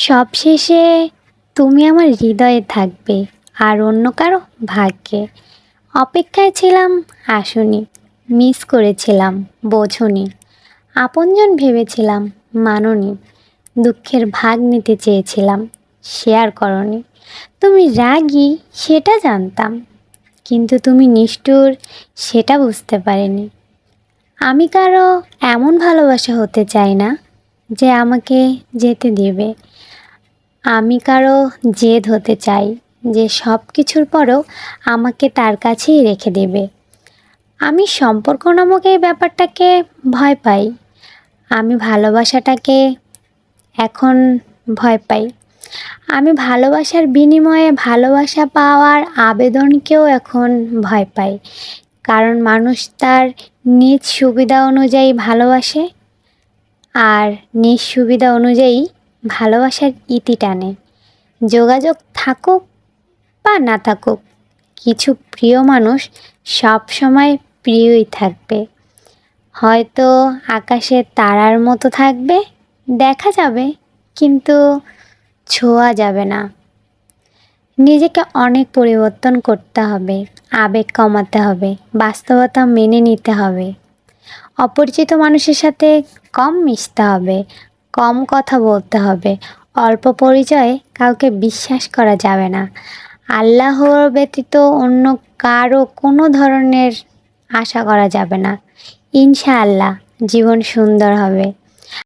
সবশেষে তুমি আমার হৃদয়ে থাকবে আর অন্য কারও ভাগ্যে। অপেক্ষায় ছিলাম, আসুনি। মিস করেছিলাম, বোঝনি। আপনজন ভেবেছিলাম, মাননি। দুঃখের ভাগ নিতে চেয়েছিলাম, শেয়ার করনি। তুমি রাগী, সেটা জানতাম। কিন্তু তুমি নিষ্ঠুর, সেটা বুঝতে পারিনি। আমি কারও এমন ভালোবাসা হতে চাই না, যে আমাকে যেতে দেবে। আমি কারও জেদ হতে চাই যে সব কিছুর পরও আমাকে তার কাছেই রেখে দেবে। আমি সম্পর্ক নামক এই ব্যাপারটাকে ভয় পাই। আমি ভালোবাসাটাকে এখন ভয় পাই। আমি ভালোবাসার বিনিময়ে ভালোবাসা পাওয়ার আবেদনকেও এখন ভয় পাই। কারণ মানুষ তার নিজ সুবিধা অনুযায়ী ভালোবাসে, আর নিজ সুবিধা অনুযায়ী ভালোবাসার ইতি টানে। যোগাযোগ থাকুক বা না থাকুক, কিছু প্রিয় মানুষ সব সময় প্রিয়ই থাকবে। হয়তো আকাশে তারার মতো থাকবে, দেখা যাবে, কিন্তু ছোঁয়া যাবে না। নিজেকে অনেক পরিবর্তন করতে হবে, আবেগ কমাতে হবে, বাস্তবতা মেনে নিতে হবে। অপরিচিত মানুষের সাথে কম মিশতে হবে কম কথা বলতে হবে। অল্প পরিচয়ে কাউকে বিশ্বাস করা যাবে না। আল্লাহর ব্যতীত অন্য কারও কোনো ধরনের আশা করা যাবে না। ইনশাআল্লাহ, জীবন সুন্দর হবে।